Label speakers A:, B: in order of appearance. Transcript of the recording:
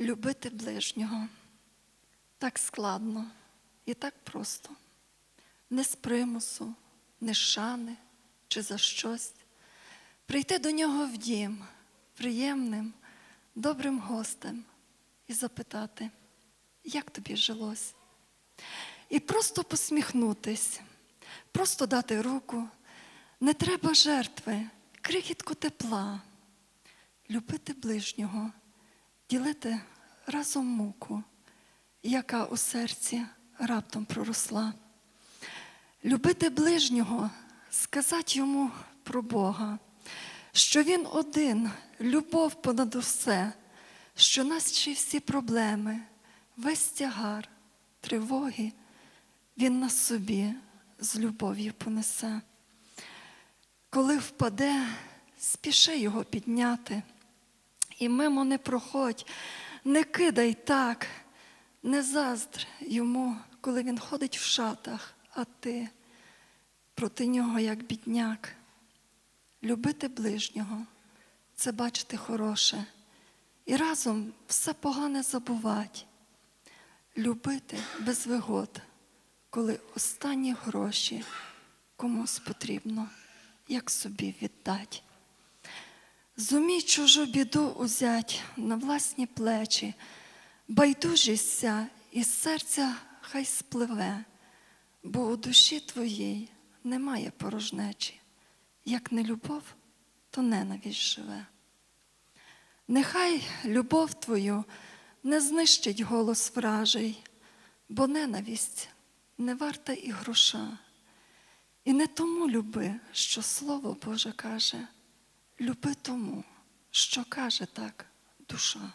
A: Любити ближнього так складно і так просто, не з примусу, не з шани чи за щось. Прийти до нього в дім приємним, добрим гостем і запитати, як тобі жилось? І просто посміхнутись, просто дати руку, не треба жертви, крихітку тепла, любити ближнього, ділити разом муку, яка у серці раптом проросла. Любити ближнього, сказати йому про Бога, що Він один, любов понад усе, що наші всі проблеми, весь тягар, тривоги, Він на собі з любов'ю понесе. Коли впаде, спіши його підняти, і мимо не проходь, не кидай так, не заздр йому, коли він ходить в шатах, а ти проти нього, як бідняк. Любити ближнього це бачити хороше, і разом все погане забувати. Любити без вигод, коли останні гроші комусь потрібно, як собі віддать. Зумій чужу біду узять на власні плечі, байдужість ся із серця хай спливе, бо у душі твоїй немає порожнечі, як не любов, то ненависть живе. Нехай любов твою не знищить голос вражий, бо ненависть не варта і гроша. І не тому люби, що Слово Боже каже, люби тому, що каже так душа.